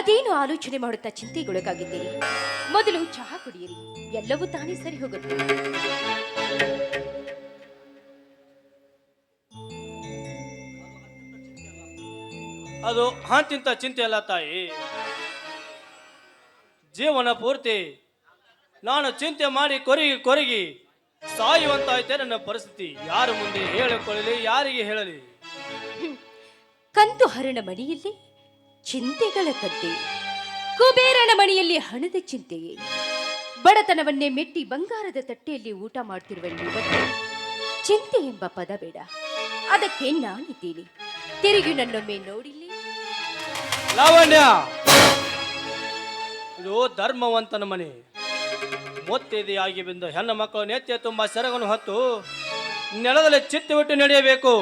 ಅದೇನು ಆಲೋಚನೆ ಮಾಡುತ್ತಾ ಚಿಂತೆಗೊಳಗಾಗಿದ್ದೀರಿ? ಮೊದಲು ಚಹಾ ಕುಡಿಯಿರಿ. ಎಲ್ಲವೂ ತಾನೇ ಸರಿ ಹೋಗುತ್ತೆ. ಅದು ಹಾಂತಿಂತ ಚಿಂತೆ ಅಲ್ಲ ತಾಯಿ. ಜೀವನ ಪೂರ್ತಿ ನಾನು ಚಿಂತೆ ಮಾಡಿ ಕೊರಗಿ ಕೊರಗಿ ಸಾಯುವಂತಾಯ್ತೆ ನನ್ನ ಪರಿಸ್ಥಿತಿ. ಯಾರ ಮುಂದೆ ಹೇಳಿಕೊಳ್ಳಲಿ ಯಾರಿಗೆ ಹೇಳಲಿ? ಕಂದು ಹರಣ ಮಣಿಯಲ್ಲಿ ಚಿಂತೆಗಳ ಕದ್ದೆ ಕುಬೇರನ ಮನೆಯಲ್ಲಿ ಹಣದ ಚಿಂತೆಯೇ ಬಡತನವನ್ನೇ ಮೆಟ್ಟಿ ಬಂಗಾರದ ತಟ್ಟೆಯಲ್ಲಿ ಊಟ ಮಾಡ್ತಿರುವ ಚಿಂತೆ ಎಂಬ ಪದ ಬೇಡ. ಅದಕ್ಕೆ ನಾನಿದ್ದೀನಿ. ತಿರುಗಿ ನನ್ನೊಮ್ಮೆ ನೋಡಿಲ್ಲಿ. ಲಾವಣ್ಯ! ಇದು ಧರ್ಮವಂತನ ಮನೆ. ಮುತ್ತಿದೆಯಾಗಿ ಬಂದು ಹೆಣ್ಣು ಮಕ್ಕಳು ನೆತ್ತಿಯ ತುಂಬ ಸೆರಗನ್ನು ಹೊತ್ತು ನೆಲದಲ್ಲಿ ಚಿತ್ತು ಬಿಟ್ಟು ನಡೆಯಬೇಕು.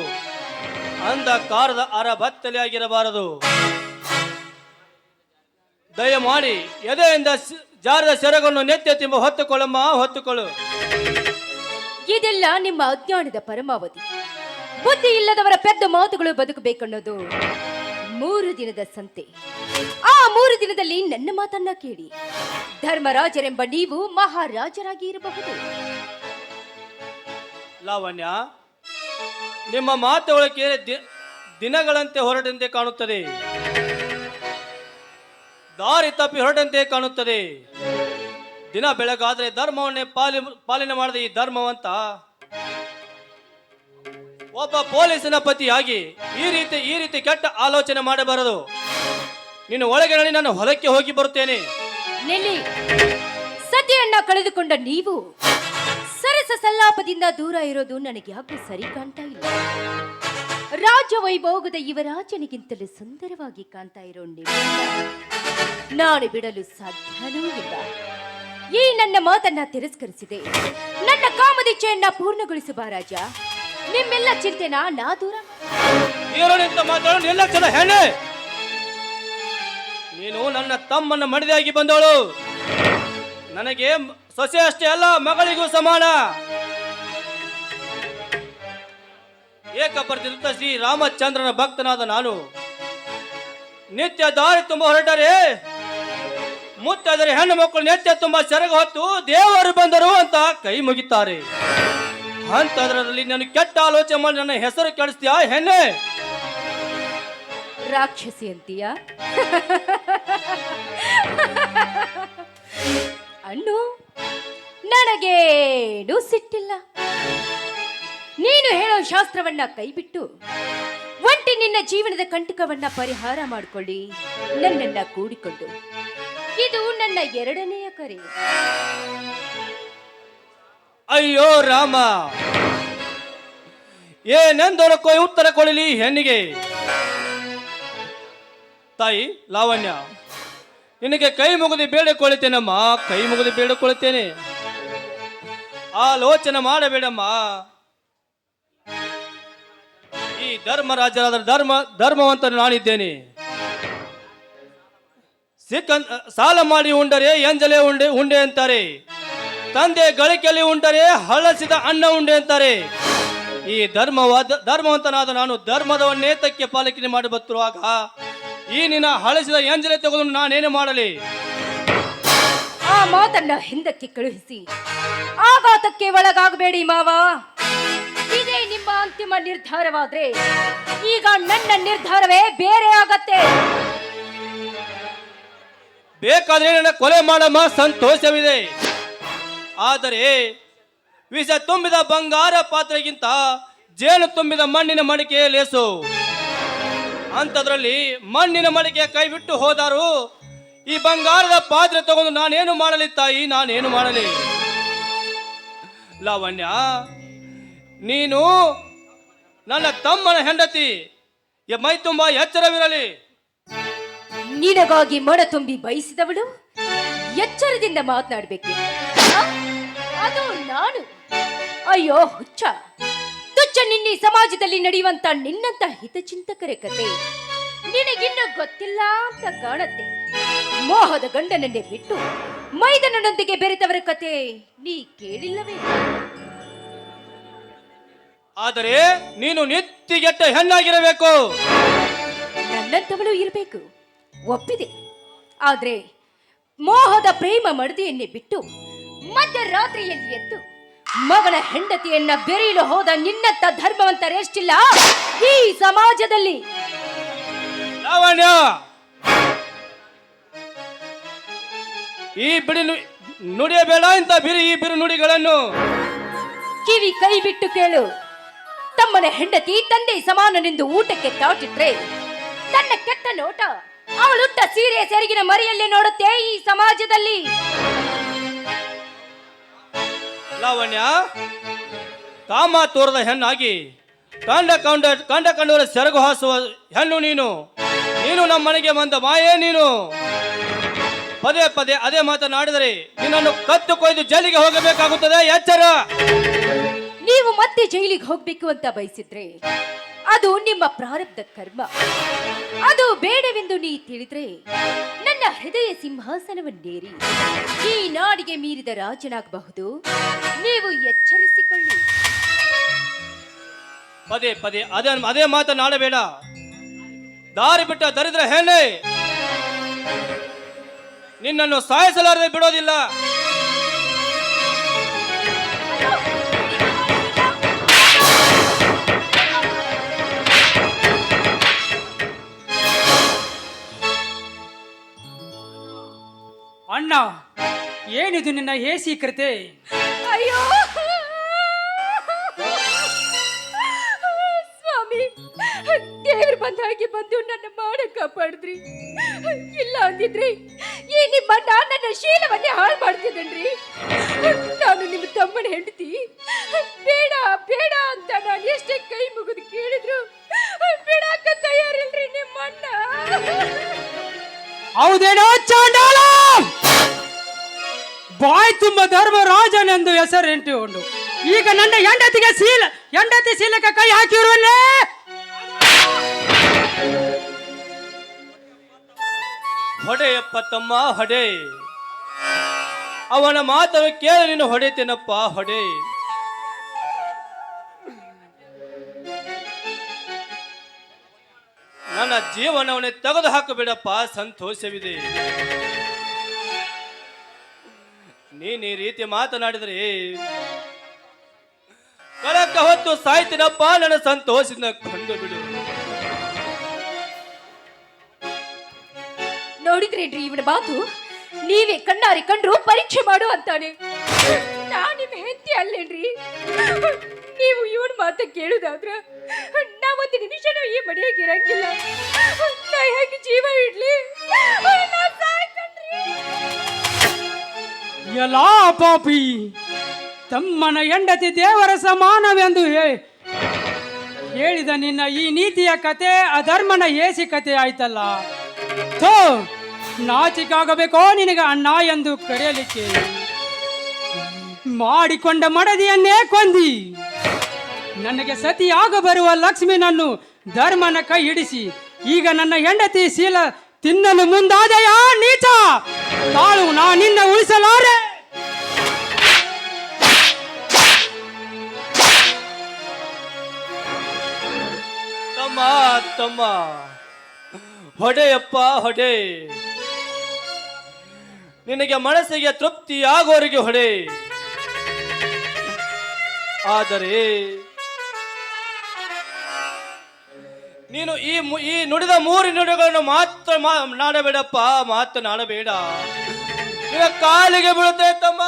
ಅಂದ ಕಾರದ ಅರ ಬತ್ತಲೆಯಾಗಿರಬಾರದು ದಯಮಾಡಿ ಎದೆಯಿಂದ ಜಾರದ ಸೆರಗನ್ನು ನೆತ್ತೆ ತಿಂಬ ಹೊತ್ತುಕೊಳ್ಳಮ್ಮ ಹೊತ್ತುಕೊಳ್ಳು. ಇದೆಲ್ಲ ನಿಮ್ಮ ಅಜ್ಞಾನದ ಪರಮಾವಧಿ. ಬುದ್ಧಿ ಇಲ್ಲದವರ ಪೆದ್ದ ಮಾತುಗಳು ಬದುಕಬೇಕನ್ನೋದು ಮೂರು ದಿನದ ಸಂತೆ. ಆ ಮೂರು ದಿನದಲ್ಲಿ ನನ್ನ ಮಾತನ್ನ ಕೇಳಿ. ಧರ್ಮರಾಜರೆಂಬ ನೀವು ಮಹಾರಾಜರಾಗಿ ಇರಬಹುದು. ಲಾವಣ್ಯ ನಿಮ್ಮ ಮಾತುಗಳಿಗೆ ಕೇಳಿ ದಿನಗಳಂತೆ ಹೊರಟಂತೆ ಕಾಣುತ್ತದೆ. ದಾರಿ ತಪ್ಪಿ ಹೊರಟಂತೆ ಕಾಣುತ್ತದೆ. ದಿನ ಬೆಳಗಾದ್ರೆ ಧರ್ಮವನ್ನೇ ಪಾಲಿ, ಪಾಲನೆ ಮಾಡಿದ ಈ ಧರ್ಮವಂತ ಒಬ್ಬ ಪೊಲೀಸಿನ ಪತಿಯಾಗಿ ಈ ರೀತಿ ಈ ರೀತಿ ಕೆಟ್ಟ ಆಲೋಚನೆ ಮಾಡಬಾರದು. ನಿನ್ನ ಒಳಗೆ ನಡಿ ನಾನು ಹೊಲಕ್ಕೆ ಹೋಗಿ ಬರುತ್ತೇನೆ. ಸತಿಯನ್ನ ಕಳೆದುಕೊಂಡ ನೀವು ಸರಸ ಸಲ್ಲಾಪದಿಂದ ದೂರ ಇರೋದು ನನಗೆ ಯಾಕೆ ಸರಿ ಕಾಣ್ತಾ ಇಲ್ಲ? ರಾಜ ವೈಭೋಗದ ಯುವರಾಜನಿಗಿಂತಲೂ ಸುಂದರವಾಗಿ ಕಾಣ್ತಾ ಇರೋ ನಿಮ್ಮನ್ನ ನಾನು ಬಿಡಲು ಸಾಧ್ಯನೂ ಇಲ್ಲ. ಈ ನನ್ನ ಮಾತನ್ನ ತಿರಸ್ಕರಿಸಿದೆ. ನನ್ನ ಕಾಮದಿಚ್ಛೆಯನ್ನ ಪೂರ್ಣಗೊಳಿಸುವ ರಾಜ. ನಿಮ್ಮೆಲ್ಲ ಚಿಂತೆನ ನಾ ದೂರ ನೀನು ನನ್ನ ತಮ್ಮನ್ನ ಮಡಿದಾಗಿ ಬಂದವಳು. ನನಗೆ ಸೊಸೆ ಅಷ್ಟೇ ಅಲ್ಲ, ಮಗಳಿಗೂ ಸಮಾನ. ಏಕಪರ್ತಿರುತ್ತ ಶ್ರೀ ರಾಮಚಂದ್ರನ ಭಕ್ತನಾದ ನಾನು. ನಿತ್ಯ ದಾರಿ ತುಂಬ ಹೊರಟರೆ. ಮುತ್ತಾದರೆ ಹೆಣ್ಣು ಮಕ್ಕಳು ನಿತ್ಯ ತುಂಬ ಸೆರಗು ಹೊತ್ತು ದೇವರು ಬಂದರು ಅಂತ ಕೈ ಮುಗಿತಾರೆ. ಅಂತದ್ರಲ್ಲಿ ನಾನು ಕೆಟ್ಟ ಆಲೋಚನೆ ಮಾಡಿ ನನ್ನ ಹೆಸರು ಕೆಡಿಸ್ತೀಯಾ ಹೆಣ್ಣೆ? ರಾಕ್ಷಸಿ ಅಂತೀಯ? ಅಣ್ಣು, ನನಗೇನು ಸಿಟ್ಟಿಲ್ಲ. ನೀನು ಹೇಳೋ ಶಾಸ್ತ್ರವನ್ನ ಕೈಬಿಟ್ಟು ಒಂಟಿ ನಿನ್ನ ಜೀವನದ ಕಂಟಕವನ್ನ ಪರಿಹಾರ ಮಾಡಿಕೊಳ್ಳಿ. ನನ್ನನ್ನ ಕೂಡಿಕೊಂಡು. ಇದು ನನ್ನ ಎರಡನೆಯ ಕರೆ. ಅಯ್ಯೋ ರಾಮ! ಏನೆಂದರಕ್ಕೋ ಉತ್ತರ ಕೊಡಲಿ ಹೆಣ್ಣಿಗೆ? ತಾಯಿ, ಲಾವಣ್ಯ, ನಿನಗೆ ಕೈ ಮುಗಿದು ಬೇಡಿಕೊಳ್ಳುತ್ತೇನಮ್ಮ ಕೈ ಮುಗಿದು ಬೇಡಿಕೊಳ್ಳುತ್ತೇನೆ ಆಲೋಚನೆ ಮಾಡಬೇಡಮ್ಮ. ಈ ಧರ್ಮರಾಜರಾದ ಧರ್ಮ ಧರ್ಮವಂತ ನಾನಿದ್ದೇನೆ. ಸಿಕ್ಕ ಸಾಲ ಮಾಡಿ ಉಂಡರೆ ಎಂಜಲೆ ಉಂಡೆ ಉಂಡೆ ಅಂತಾರೆ. ತಂದೆ ಗಳಿಕೆಯಲ್ಲಿ ಉಂಡರೆ ಹಳಸಿದ ಅನ್ನ ಉಂಡೆ ಅಂತಾರೆ. ಈ ಧರ್ಮವಾದ, ಧರ್ಮವಂತನಾದ ನಾನು ಧರ್ಮದ ತಕ್ಕೆ ಪಾಲಕಿನಿ ಮಾಡಿ ಬತ್ತಿರುವಾಗ ಈ ನಿನ್ನ ಹಳಸಿದ ಎಂಜಲೆ ತೆಗೆದು ನಾನೇನು ಮಾಡಲಿ? ಆ ಮಾತನ್ನ ಹಿಂದಕ್ಕೆ ಕಳುಹಿಸಿ. ಆಘಾತಕ್ಕೆ ಒಳಗಾಗಬೇಡಿ ಮಾವ. ಇದೇ ನಿಮ್ಮ ಅಂತಿಮ ನಿರ್ಧಾರವಾದ್ರೆ ಈಗ ನನ್ನ ನಿರ್ಧಾರವೇ ಬೇರೆ ಆಗತ್ತೆ. ಬೇಕಾದ್ರೆ ನನ್ನ ಕೊಲೆ ಮಾಡಮ್ಮ ಸಂತೋಷವಿದೆ. ಆದರೆ ವಿಷ ತುಂಬಿದ ಬಂಗಾರ ಪಾತ್ರೆಗಿಂತ ಜೇನು ತುಂಬಿದ ಮಣ್ಣಿನ ಮಡಿಕೆ ಲೇಸು. ಅಂಥದ್ರಲ್ಲಿ ಮಣ್ಣಿನ ಮಡಿಕೆ ಕೈ ಬಿಟ್ಟು ಹೋದಾರು ಈ ಬಂಗಾರದ ಪಾತ್ರೆ ತಗೊಂಡು ನಾನೇನು ಮಾಡಲಿ ತಾಯಿ, ನಾನೇನು ಮಾಡಲಿ? ಲಾವಣ್ಯ ನೀನು ನನ್ನ ತಮ್ಮನ ಹೆಂಡತಿ. ಮೈ ತುಂಬ ಎಚ್ಚರವಿರಲಿ. ನಿನಗಾಗಿ ಮನ ತುಂಬಿ ಬಯಸಿದವಳು? ಎಚ್ಚರದಿಂದ ಮಾತನಾಡಬೇಕು. ಅದು ನಾನು. ಅಯ್ಯೋ, ಹುಚ್ಚ. ತುಚ್ಚ ನಿನ್ನೆ ಸಮಾಜದಲ್ಲಿ ನಡೆಯುವಂತ ನಿನ್ನಂತ ಹಿತಚಿಂತಕರ ಕತೆ. ನಿನಗಿನ್ನ ಗೊತ್ತಿಲ್ಲ ಅಂತ ಕಾಣತ್ತೆ. ಮೋಹದ ಗಂಡನನ್ನೇ ಬಿಟ್ಟು ಮೈದನನೊಂದಿಗೆ ಬೆರೆತವರ ಕತೆ ನೀ ಕೇಳಿಲ್ಲವೇ? ಆದರೆ ನೀನು ನಿತ್ತಿಗೆಟ್ಟ ಹೆಣ್ಣಾಗಿರಬೇಕು. ನನ್ನಂತವಳು ಇರಬೇಕು. ಒಪ್ಪಿದೆ. ಆದ್ರೆ ಮೋಹದ ಪ್ರೇಮ ಮಡದಿಯನ್ನೇ ಬಿಟ್ಟು ಮಧ್ಯರಾತ್ರಿಯಲ್ಲಿ ಎದ್ದು ಮಗಳ ಹೆಂಡತಿಯನ್ನ ಬೆರೆಯಲು ಹೋದ ನಿನ್ನತ್ತ ಧರ್ಮವಂತರೆಷ್ಟಿಲ್ಲ ಈ ಸಮಾಜದಲ್ಲಿ? ಲಾವಣ್ಯ! ಈ ಬಿಡಿ ನು- ನುಡಿಯಬೇಡ ಅಂತ ಬಿರಿ ಈ ಬಿರು ನುಡಿಗಳನ್ನು. ಕಿವಿ ಕೈ ಬಿಟ್ಟು ಕೇಳು. ತಮ್ಮನ ಹೆಂಡತಿ ತಂದೆ ಸಮಾನನೆಂದು ಊಟಕ್ಕೆ ತಾಟಿಟ್ರೆ ತನ್ನ ಕೆಟ್ಟ ನೋಟ ಅವಳುಟ್ಟ ಸೀರೆ ಸೆರಗಿನ ಮರಿಯಲ್ಲಿ ನೋಡುತ್ತೆ ಈ ಸಮಾಜದಲ್ಲಿ. ಲಾವಣ್ಯ, ಕಾಮ ತೋರದ ಹೆಣ್ಣಾಗಿ ಕಂಡ ಕಂಡ ಕಂಡ ಕಂಡವರ ಸೆರಗು ಹಾಸುವ ಹೆಣ್ಣು ನೀನು. ನೀನು ನಮ್ಮ ಮನೆಗೆ ಬಂದ ಮಾಯೇ ನೀನು. ಪದೇ ಪದೇ ಅದೇ ಮಾತನಾಡಿದರೆ ನಿನ್ನನ್ನು ಕತ್ತು ಕೊಯ್ದು ಜೈಲಿಗೆ ಹೋಗಬೇಕಾಗುತ್ತದೆ. ಎಚ್ಚರ. ನೀವು ಮತ್ತೆ ಜೈಲಿಗೆ ಹೋಗ್ಬೇಕು ಅಂತ ಬಯಸಿದ್ರೆ ಅದು ನಿಮ್ಮ ಪ್ರಾರಬ್ಧ ಕರ್ಮ. ಅದು ಬೇಡವೆಂದು ನೀ ತಿಳಿದ್ರೆ ನನ್ನ ಹೃದಯ ಸಿಂಹಾಸನವನ್ನೇರಿ. ಈ ನಾಡಿಗೆ ಮೀರಿದ ರಾಜನಾಗಬಹುದು. ನೀವು ಎಚ್ಚರಿಸಿಕೊಳ್ಳಿ. ಪದೇ ಪದೇ ಅದೇ ಅದೇ ಮಾತನಾಡಬೇಡ ದಾರಿ ಬಿಟ್ಟ ದರಿದ್ರ ಹೇಳಿ ನಿನ್ನನ್ನು ಸಾಯಿಸಲಾರದೆ ಬಿಡೋದಿಲ್ಲ. ಅಣ್ಣ ಏನಿದು ನಿನ್ನ ಏಸೀಕೃತೆ? ಅಯ್ಯೋ! ಸ್ವಾಮಿ ದೇವ್ರ ಬಂದಾಗಿ ಹಾಗೆ ಬಂದು ನನ್ನ ಮಾಡ ಕಾಪಾಡಿದ್ರಿ. ಇಲ್ಲ ಅಂದಿದ್ರಿ ಈ ನಿಮ್ಮ ನನ್ನ ಶೀಲವನ್ನೇ ಹಾಳು ಮಾಡ್ತಿದ್ದನ್ರಿ? ನಾನು ನಿಮ್ಮ ತಮ್ಮನ ಹೆಂಡತಿ. ಬೇಡ ಬೇಡ ಅಂತ ನಾನು ಎಷ್ಟೇ ಕೈ ಮುಗಿದು ಕೇಳಿದ್ರು ಬಿಡಾಕ ತಯಾರಿಲ್ರಿ ನಿಮ್ಮಣ್ಣ ಹೌದೇನೋ ಚಾಂಡಾಲ! ಬಾಯ್ ತುಂಬ ಧರ್ಮರಾಜನೆಂದು ಉಂಡು ಈಗ ನನ್ನ ಹೆಂಡತಿಗೆ ಸೀಲ ಹೆಂಡತಿ ಸೀಲಕ್ಕೆ ಕೈ ಹಾಕಿರುವಲ್ಲೇ? ಹೊಡೆಯಪ್ಪ ತಮ್ಮ, ಹೊಡೆ. ಅವನ ಮಾತನ್ನು ಕೇಳಿ ನೀನು ಹೊಡೆತೇನಪ್ಪ ಹೊಡೆ. ನನ್ನ ಜೀವನವನ್ನೇ ತೆಗೆದು ಹಾಕಬೇಡಪ್ಪ ಸಂತೋಷವಿದೆ. ನೀನ್ ಈ ರೀತಿ ಮಾತನಾಡಿದ್ರಿ ಕಳಕ ಹೊತ್ತು ಸಾಯ್ತಿನಪ್ಪ ನನ್ನ ಸಂತೋಷದಿಂದ ಕಂಡು ಬಿಡು. ನೋಡಿದ್ರೇನ್ರಿ ಇವನ ಬಾತು? ನೀವೇ ಕಣ್ಣಾರಿ ಕಂಡ್ರು ಪರೀಕ್ಷೆ ಮಾಡು ಅಂತಾನೆ. ನಾನು ನಿಮ್ಮ ಹೆಂಡತಿ ಅಲ್ಲೇನ್ರಿ? ನೀವು ಇವನ್ ಮಾತ ಕೇಳುದಾದ್ರ ನಾ ಒಂದು ನಿಮಿಷನೂ ಈ ಮನೆಯಾಗಿರಂಗಿಲ್ಲ ನಾ ಹೆಂಗ್ ಜೀವ ಇಡ್ಲಿ? ಎಲ್ಲಾ ಪಾಪಿ, ತಮ್ಮನ ಹೆಂಡತಿ ದೇವರ ಸಮಾನವೆಂದು ಹೇಳಿದ ನಿನ್ನ ಈ ನೀತಿಯ ಕತೆ ಅಧರ್ಮನ ಏಸಿ ಕತೆ ಆಯ್ತಲ್ಲ. ಥೋ, ನಾಚಿಕಾಗಬೇಕೋ ನಿನಗೆ ಅಣ್ಣ ಎಂದು ಕರೆಯಲಿಕ್ಕೆ. ಮಾಡಿಕೊಂಡ ಮಡದಿಯನ್ನೇ ಕೊಂದಿ. ನನಗೆ ಸತಿಯಾಗ ಬರುವ ಲಕ್ಷ್ಮಿನನ್ನು ಧರ್ಮನ ಕೈ ಹಿಡಿಸಿ, ಈಗ ನನ್ನ ಹೆಂಡತಿ ಶೀಲ ತಿನ್ನಲು ಮುಂದಾದೆಯಾ ನೀಚ? ತಾಳು ನಿನ್ನ ಉಳಿಸಲಾರೆ. ತಮ್ಮ ತಮ್ಮ. ಹೊಡೆಯಪ್ಪ, ಹೊಡೆ. ನಿನಗೆ ಮನಸ್ಸಿಗೆ ತೃಪ್ತಿಯಾಗೋರಿಗೆ ಹೊಡೆ. ಆದರೆ ನೀನು ಈ ಈ ನುಡಿದ ಮೂರು ನುಡಿಗಳನ್ನು ಮಾತ್ರ ನಾಡಬೇಡಪ್ಪ ನಾಡಬೇಡಪ್ಪ ಮಾತನಾಡಬೇಡ ನಿನ್ನ ಕಾಲಿಗೆ ಬೀಳುತ್ತೆ ತಮ್ಮ.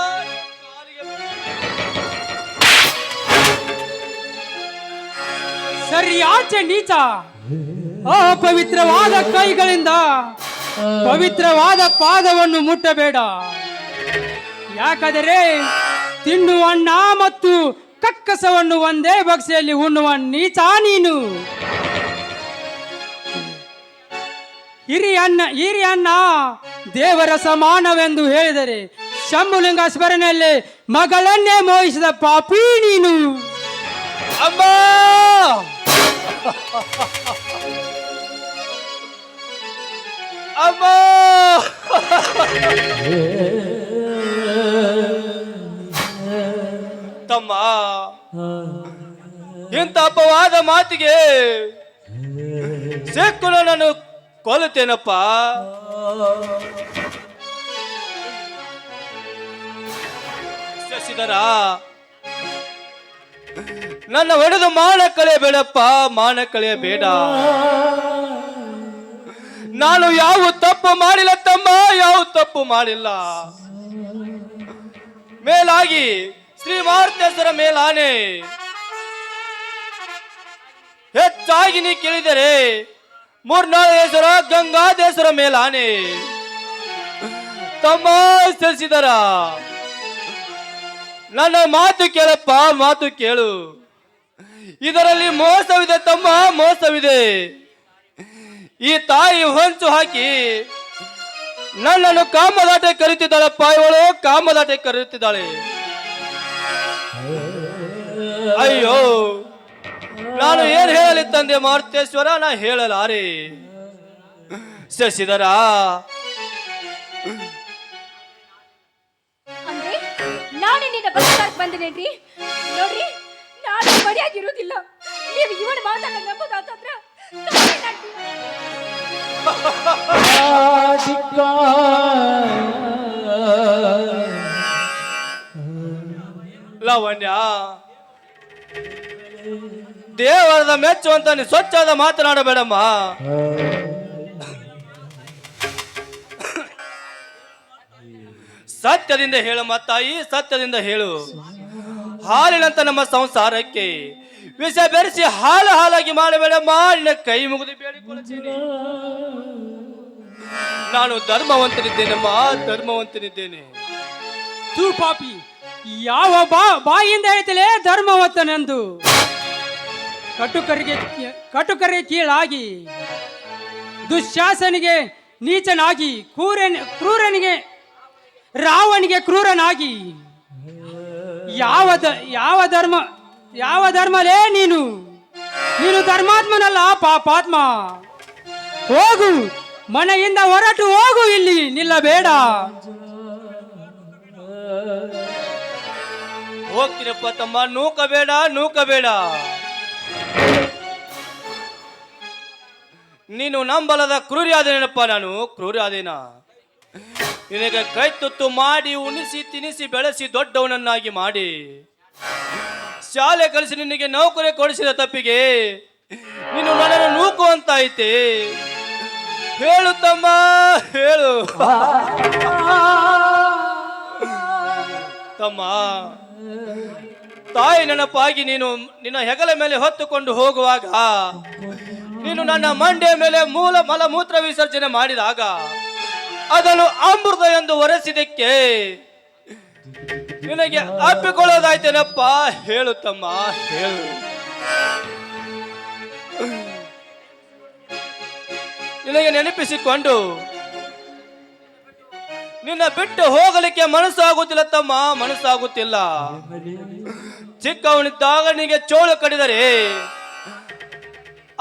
ಸರಿ, ಆಚೆ ನೀಚ. ಪವಿತ್ರವಾದ ಕೈಗಳಿಂದ ಪವಿತ್ರವಾದ ಪಾದವನ್ನು ಮುಟ್ಟಬೇಡ. ಯಾಕಂದರೆ ತಿನ್ನುವ ಮತ್ತು ಕಕ್ಕಸವನ್ನು ಒಂದೇ ಬಕ್ಸೆಯಲ್ಲಿ ಉಣ್ಣುವ ನೀಚ ನೀನು. ಹಿರಿಯನ್ನ ಹಿರಿಯನ್ನ ದೇವರ ಸಮಾನವೆಂದು ಹೇಳಿದರೆ ಶಂಭುಲಿಂಗ ಸ್ಮರಣೆಯಲ್ಲಿ ಮಗಳನ್ನೇ ಮೋಹಿಸಿದ ಪಾಪಿ ನೀನು. ಅಮ್ಮ! ಅಮ್ಮ! ತಮ್ಮ, ಇಂಥ ಅಪವಾದ ಮಾತಿಗೆ ಸಿಕ್ಕಲು ನಾನು ಕೊಲ್ಲುತ್ತೇನಪ್ಪ ಶಶಿಧರ, ನನ್ನ ಒಡೆದು ಮಾನ ಕಳೆಯಬೇಡಪ್ಪ ಮಾನ ಕಳೆಯಬೇಡ ನಾನು ಯಾವ ತಪ್ಪು ಮಾಡಿಲ್ಲ ತಮ್ಮ, ಯಾವ ತಪ್ಪು ಮಾಡಿಲ್ಲ. ಮೇಲಾಗಿ ಶ್ರೀ ಮಾರುತೇಶ್ವರ ಮೇಲಾನೆ, ಹೆಚ್ಚಾಗಿ ನೀ ಕೇಳಿದರೆ ಮೂರ್ನಾಳೇಶ್ವರ ಗಂಗಾದೇಶ್ವರ ಮೇಲಾನೆ. ತಮ್ಮ ಸೆಸಿದರ ನನ್ನ ಮಾತು ಕೇಳಪ್ಪ, ಮಾತು ಕೇಳು. ಇದರಲ್ಲಿ ಮೋಸವಿದೆ, ತಮ್ಮ ಮೋಸವಿದೆ. ಈ ತಾಯಿ ಹೊಂಚು ಹಾಕಿ ನನ್ನನ್ನು ಕಾಮದಾಟೆ ಕರೀತಿದ್ದಾಳಪ್ಪ ಇವಳು ಕಾಮದಾಟೆ ಕರೆಯುತ್ತಿದ್ದಾಳೆ. ಅಯ್ಯೋ. ನಾನು ಏನ್ ಹೇಳಲಿ ತಂದೆ ಮಾರುತೇಶ್ವರ? ನಾ ಹೇಳಲಾರೆ. ಶಶಿಧರ. ಅಂದ್ರೆ ನಾನು ನಿನ್ನ ಬದುಕಾಕ್ ಬಂದಿನೇನ್ರಿ ನೋಡ್ರಿ ನಾನು ಬಡಿಯಾಗಿರೋದಿಲ್ಲ ನೀವು ಇವನ ಮಾತನ್ನ ನಂಬ್ತೀನಿ. ಲಾವಣ್ಯ. ದೇವರದ ಮೆಚ್ಚುವಂತ ನೀ ಸ್ವಚ್ಛದ ಮಾತನಾಡಬೇಡಮ್ಮ. ಸತ್ಯದಿಂದ ಹೇಳಮ್ಮ ತಾಯಿ ಸತ್ಯದಿಂದ ಹೇಳು. ಹಾಲಿನಂತ ನಮ್ಮ ಸಂಸಾರಕ್ಕೆ ವಿಷ ಬೆರೆಸಿ ಹಾಲು ಹಾಲಾಗಿ ಮಾಡಬೇಡ ನಿನ್ನ ಕೈ ಮುಗಿದು ಬೇಡಿಕೊಳ್ಳುತ್ತೇನೆ. ನಾನು ಧರ್ಮವಂತನಿದ್ದೇನಮ್ಮ, ಧರ್ಮವಂತನಿದ್ದೇನೆ. ತೂ ಪಾಪಿ, ಯಾವ ಬಾ ಬಾಯಿಂದ ಹೇಳ್ತಿಲೇ ಧರ್ಮವತ್ತನೆಂದು ಕಟುಕರಿಗೆ ಕಟುಕರಿಗೆ ಕೀಳಾಗಿ, ದುಶ್ಯಾಸನಿಗೆ ನೀಚನಾಗಿ, ಕ್ರೂರನ್, ಕ್ರೂರನಿಗೆ, ರಾವಣಿಗೆ ಕ್ರೂರನಾಗಿ. ಯಾವ ಯಾವ ಧರ್ಮ, ಯಾವ ಧರ್ಮಲೇ ನೀನು? ನೀನು ಧರ್ಮಾತ್ಮನಲ್ಲ, ಪಾಪಾತ್ಮ. ಹೋಗು, ಮನೆಯಿಂದ ಹೊರಟು ಹೋಗು, ಇಲ್ಲಿ ನಿಲ್ಲಬೇಡ. ಹೋಗ್ತೀರಪ್ಪ ತಮ್ಮ, ನೂಕಬೇಡ ನೂಕಬೇಡ. ನೀನು ನಂಬಲದ ಕ್ರೂರಿ ಆದೇನಪ್ಪ ನಾನು. ಕ್ರೂರಿ ಆದೇನ ನಿನಗೆ ಕೈ ತುತ್ತು ಮಾಡಿ ಉಣಿಸಿ ತಿನಿಸಿ ಬೆಳೆಸಿ ದೊಡ್ಡವನನ್ನಾಗಿ ಮಾಡಿ. ಶಾಲೆ ಕಲಿಸಿ ನಿನಗೆ ನೌಕರಿ ಕೊಡಿಸಿದ ತಪ್ಪಿಗೆ ನೀನು ನನ್ನನ್ನು ನೂಕುವಂತ ಐತೆ ಹೇಳು ತಮ್ಮ ಹೇಳು. ತಮ್ಮ ತಾಯಿ ನೆನಪಾಗಿ ನೀನು ನಿನ್ನ ಹೆಗಲ ಮೇಲೆ ಹೊತ್ತುಕೊಂಡು ಹೋಗುವಾಗ, ನೀನು ನನ್ನ ಮಂಡ್ಯ ಮೇಲೆ ಮೂಲ ಮಲಮೂತ್ರ ವಿಸರ್ಜನೆ ಮಾಡಿದಾಗ, ಅದನ್ನು ಅಮೃತ ಎಂದು ಒರೆಸಿದಕ್ಕೆ ನಿನಗೆ ಅಪ್ಪಿಕೊಳ್ಳೋದಾಯ್ತೇನಪ್ಪ? ಹೇಳು ತಮ್ಮ, ಹೇಳು. ನಿನಗೆ ನೆನಪಿಸಿಕೊಂಡು ನಿನ್ನ ಬಿಟ್ಟು ಹೋಗಲಿಕ್ಕೆ ಮನಸ್ಸಾಗುತ್ತಿಲ್ಲ ತಮ್ಮ ಮನಸ್ಸಾಗುತ್ತಿಲ್ಲ ಚಿಕ್ಕವನಿದ್ದಾಗ ನಿನಗೆ ಚೋಳು ಕಡಿದರೆ,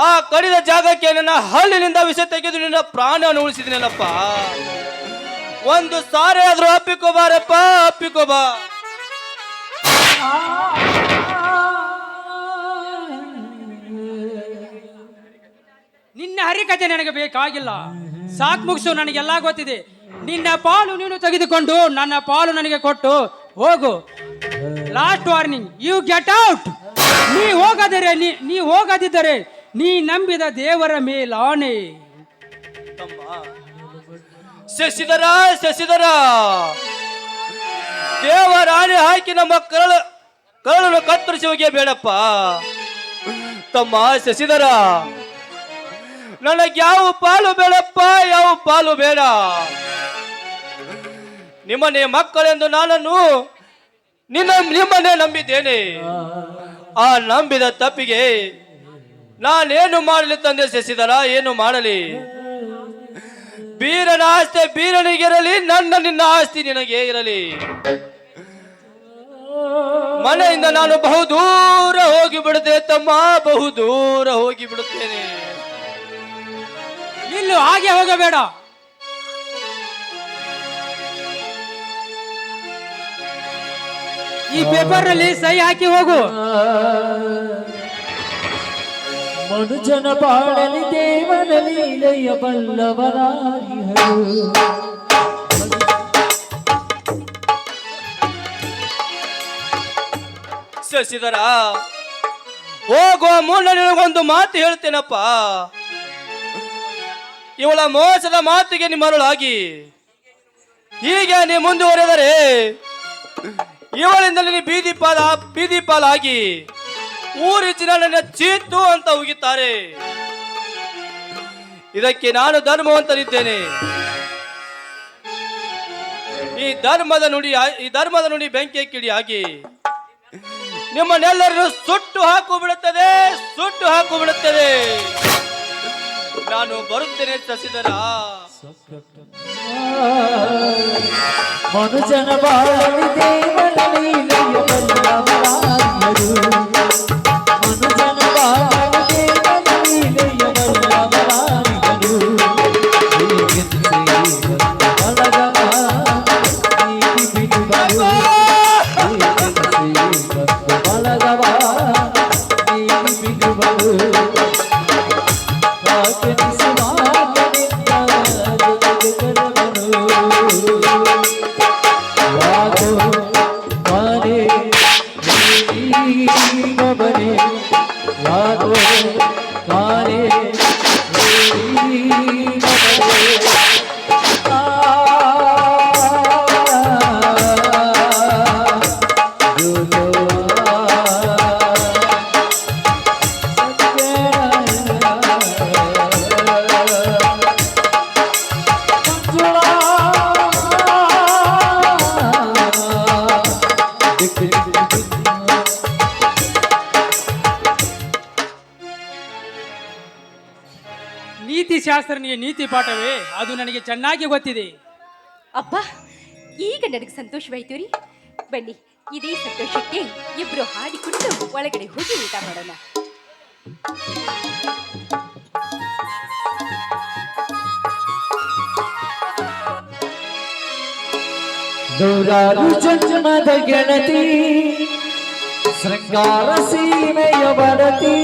ಆ ಕಡಿದ ಜಾಗಕ್ಕೆ ನನ್ನ ಹಲ್ಲಿನಿಂದ ವಿಷ ತೆಗೆದು ನಿನ್ನ ಪ್ರಾಣವನ್ನು ಉಳಿಸಿದಿನಲ್ಲಪ್ಪ. ಒಂದು ಸಾರಿ ಆದ್ರೂ ಅಪ್ಪಿಕೋಬಾರಪ್ಪ ಅಪ್ಪಿಕೋಬಾ ನಿನ್ನ ಹರಿಕತೆ ನನಗೆ ಬೇಕಾಗಿಲ್ಲ. ಸಾಕ್ ಮುಗಿಸು, ನನಗೆಲ್ಲ ಗೊತ್ತಿದೆ. ನಿನ್ನ ಪಾಲು ನೀನು ತೆಗೆದುಕೊಂಡು ನನ್ನ ಪಾಲು ನನಗೆ ಕೊಟ್ಟು ಹೋಗು. Last warning you get out ನೀ ಹೋಗದರೆ, ನೀ ನೀ ಹೋಗದಿದ್ದರೆ ನೀ ನಂಬಿದ ದೇವರ ಮೇಲಾನೆ ಶಶಿಧರ ಶಶಿಧರ. ದೇವರ ದೇವರಾಣಿ ಹಾಕಿ ನಮ್ಮ ಕರಳ, ಕರಳನ್ನು ಕತ್ತರಿಸಿ ಬೇಡಪ್ಪ. ತಮ್ಮ ಶಶಿಧರ. ನನಗೆ ಯಾವ ಪಾಲು ಬೇಡಪ್ಪ, ಯಾವ ಪಾಲು ಬೇಡ. ನಿಮ್ಮನೆ ಮಕ್ಕಳೆಂದು ನಾನನ್ನು ನಿನ್ನ ನಿಮ್ಮನ್ನೇ ನಂಬಿದ್ದೇನೆ. ಆ ನಂಬಿದ ತಪ್ಪಿಗೆ ನಾನೇನು ಮಾಡಲಿ ತಂದೆ ಸೆಸಿದರ ಏನು ಮಾಡಲಿ? ಬೀರನ ಆಸ್ತಿ ಬೀರನಿಗಿರಲಿ ನನ್ನ ನಿನ್ನ ಆಸ್ತಿ ನಿನಗೆ ಇರಲಿ. ಮನೆಯಿಂದ ನಾನು ಬಹುದೂರ ಹೋಗಿ ಬಿಡುತ್ತೇನೆ ತಮ್ಮ ಬಹುದೂರ ಹೋಗಿ ಬಿಡುತ್ತೇನೆ ನಿಲ್ಲು ಹಾಗೆ ಹೋಗಬೇಡ. ಈ ಪೇಪರ್ನಲ್ಲಿ ಸಹಿ ಹಾಕಿ ಹೋಗು. ಮನುಜನ ಬಾಳಲಿ ದೇವನ ಲೀಲೆಯ ಬಲ್ಲವರಾಗಿ ಶಶಿಧರ ಹೋಗೋ ಮುನ್ನ ನಿನಗೊಂದು ಮಾತು ಹೇಳ್ತೇನಪ್ಪ. ಇವಳ ಮೋಸದ ಮಾತಿಗೆ ನಿಮ್ಮರುಳಾಗಿ. ಮರಳಾಗಿ ಹೀಗೆ ನೀ ಮುಂದುವರೆದರೆ ಇವಳಿಂದಲೇ ನೀ ಬೀದಿ ಪಾಲ, ಬೀದಿ ಪಾಲಾಗಿ ಊರಿ ಜನ ನನ್ನ ಚೀತು ಅಂತ ಉಗಿತಾರೆ. ಇದಕ್ಕೆ ನಾನು ಧರ್ಮವಂತನಿದ್ದೇನೆ. ಈ ಧರ್ಮದ ನುಡಿ, ಈ ಧರ್ಮದ ನುಡಿ ಬೆಂಕಿ ಕಿಡಿಯಾಗಿ ನಿಮ್ಮನ್ನೆಲ್ಲರನ್ನು ಸುಟ್ಟು ಹಾಕು ಬಿಡುತ್ತದೆ ಸುಟ್ಟು ಹಾಕು ಬಿಡುತ್ತದೆ ನಾನು ಬರುತ್ತೇನೆ ಸಸಿದರ ಮನುಜನ ಬಾಳಿ ದೇವನ ಲೀಲೆಯ ಬಲ್ಲವರಾರಿಹರು ನೀತಿ ಶಾಸ್ತ್ರನಿಗೆ ನೀತಿ ಪಾಠವೇ? ಅದು ನನಗೆ ಚೆನ್ನಾಗಿ ಗೊತ್ತಿದೆ. ಅಪ್ಪ ಈಗ ನನಗೆ ಸಂತೋಷವಾಯ್ತು ರೀ. ಬನ್ನಿ ಇದೇ ಸಂತೋಷಕ್ಕೆ ಇಬ್ರು ಹಾಡಿಕೊಂಡು ಒಳಗಡೆ ಹೋಗಿ ಊಟ ಮಾಡೋಣ. ನೂರಾರು ಜನ್ಮದ ಗೆಣತಿ ಶೃಂಗಾರ ಸೀಮೆಯ ಬಡತಿ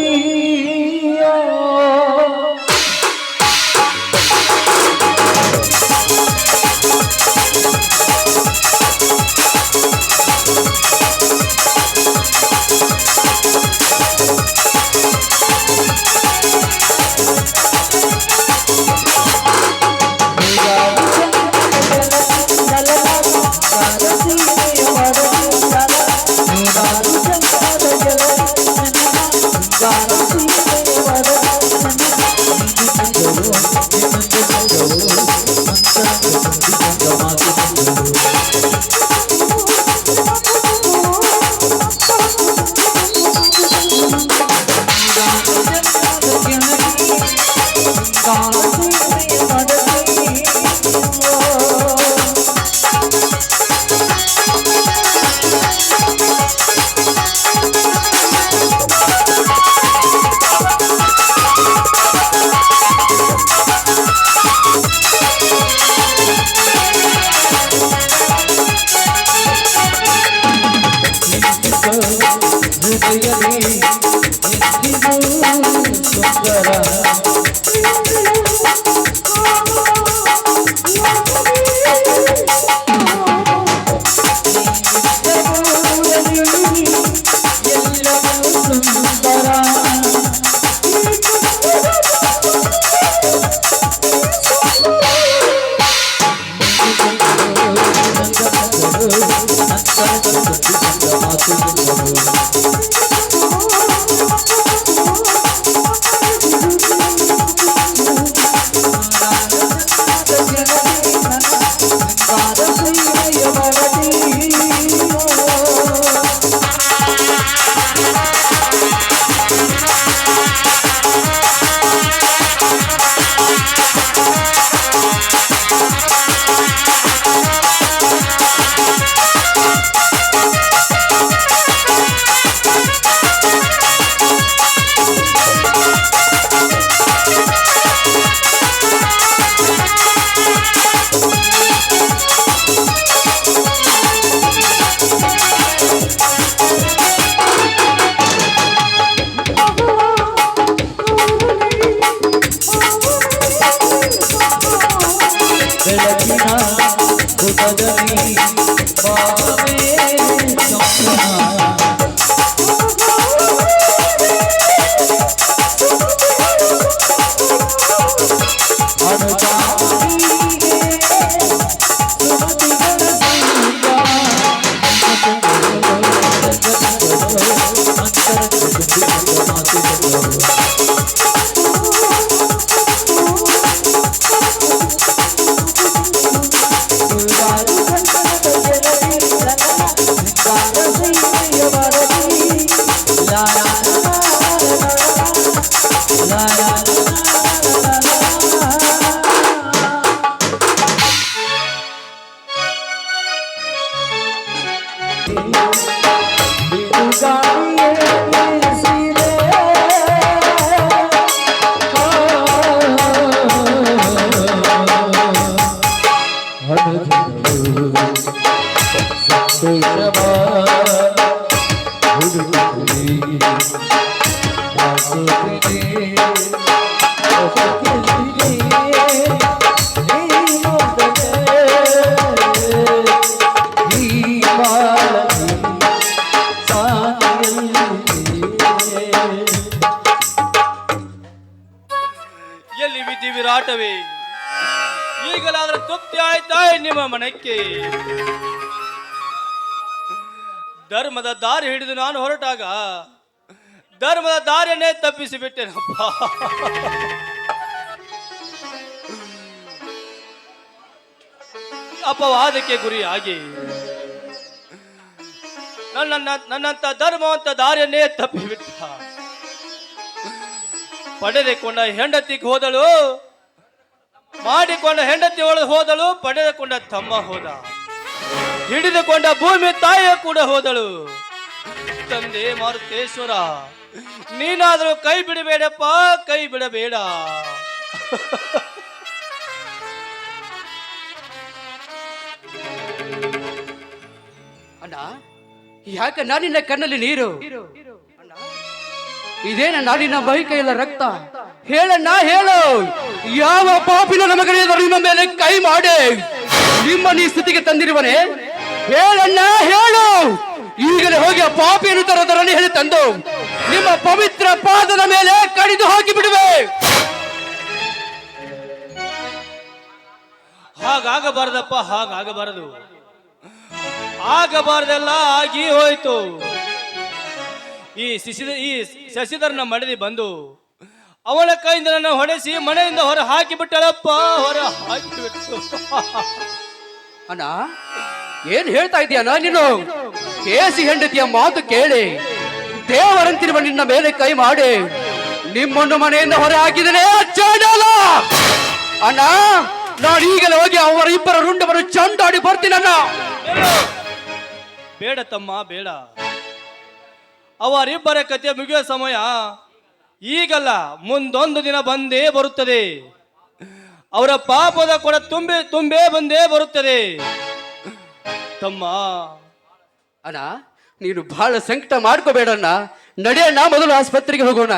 you. I'm a Do you got in love? ನಿಮ್ಮ ಮನಕ್ಕೆ ಧರ್ಮದ ದಾರಿ ಹಿಡಿದು ನಾನು ಹೊರಟಾಗ ಧರ್ಮದ ದಾರಿಯನ್ನೇ ತಪ್ಪಿಸಿ ಬಿಟ್ಟೆನಪ್ಪ ಅಪವಾದಕ್ಕೆ ಗುರಿಯಾಗಿ ನನ್ನ ನನ್ನಂತ ಧರ್ಮವಂತ ದಾರಿಯನ್ನೇ ತಪ್ಪಿಬಿಟ್ಟ. ಪಡೆದುಕೊಂಡ ಹೆಂಡತಿಗೆ ಹೋದಳು ಮಾಡಿಕೊಂಡ ಹೆಂಡತಿ ಒಳಗೆ ಹೋದಳು, ಪಡೆದುಕೊಂಡ ತಮ್ಮ ಹೋದ. ಹಿಡಿದುಕೊಂಡ ಭೂಮಿ ತಾಯಿಯ ಕೂಡ ಹೋದಳು. ತಂದೆ ಮಾರುತೇಶ್ವರ, ನೀನಾದರೂ ಕೈ ಬಿಡಬೇಡಪ್ಪ, ಕೈ ಬಿಡಬೇಡ. ಅಣ್ಣ, ಯಾಕ ನಾನಿನ ಕಣ್ಣಲ್ಲಿ ನೀರು? ಇದೇನ ನಾಡಿನ ಬಹಿಕೈಯಲ್ಲ ರಕ್ತ? ಹೇಳಣ್ಣ ಹೇಳು. ಯಾವ ಪಾಪಿನ ನಮಗನೆಯವರು ನಿಮ್ಮ ಮೇಲೆ ಕೈ ಮಾಡಿ. ನಿಮ್ಮ ನೀ ಸ್ಥಿತಿಗೆ ತಂದಿರುವನೆ. ಹೇಳಣ್ಣ ಹೇಳು. ಈಗಲೇ ಹೋಗಿ ಆ ಪಾಪಿಯನ್ನು ತರೋದರನ್ನು ಹೇಳಿ ತಂದು. ನಿಮ್ಮ ಪವಿತ್ರ ಪಾದದ ಮೇಲೆ ಕಡಿದು ಹಾಕಿ ಬಿಡುವೆ. ಹಾಗಾಗಬಾರದಪ್ಪ, ಹಾಗಾಗಬಾರದು. ಆಗಬಾರ್ದೆಲ್ಲ ಆಗಿ ಹೋಯ್ತು. ಈ ಶಿಶಿದ, ಈ ಶಶಿಧರ್ನ ಮಡದಿ ಬಂದು ಅವನ ಕೈಯಿಂದ ನನ್ನ ಹೊಡೆಸಿ ಮನೆಯಿಂದ ಹೊರ ಹಾಕಿ ಬಿಟ್ಟಳಪ್ಪ ಹೊರ ಹಾಕಿಬಿಟ್ಟು. ಅಣ್ಣ ಏನ್ ಹೇಳ್ತಾ ಇದೀಯಣ್ಣ ನೀನು? ಕೇಸಿ ಹೆಂಡತಿಯ ಮಾತು ಕೇಳಿ. ದೇವರಂತಿರುವ ನಿನ್ನ ಮೇಲೆ ಕೈ ಮಾಡಿ. ನಿಮ್ಮನ್ನು ಮನೆಯಿಂದ ಹೊರ ಹಾಕಿದರೆ ಚಾಂಡಾಲ ಅಣ್ಣ ನಾನು ಈಗಲೇ ಹೋಗಿ ಅವರ ಇಬ್ಬರ ರುಂಡವರು ಚಂಡಾಡಿ ಬರ್ತೀನಣ್ಣ ಬೇಡ ತಮ್ಮ ಬೇಡ. ಅವರಿಬ್ಬರ ಕತೆ ಮುಗಿಯೋ ಸಮಯ. ಈಗಲ್ಲ, ಮುಂದೊಂದು ದಿನ ಬಂದೇ ಬರುತ್ತದೆ. ಅವರ ಪಾಪದ ಕೊಡ ತುಂಬೆ, ತುಂಬೇ ಬಂದೇ ಬರುತ್ತದೆ. ತಮ್ಮ, ಅಣ್ಣ, ನೀನು ಬಹಳ ಸಂಕಟ ಮಾಡ್ಕೋಬೇಡಣ್ಣ ನಡೆಯಣ್ಣ, ಮೊದಲು ಆಸ್ಪತ್ರೆಗೆ ಹೋಗೋಣ.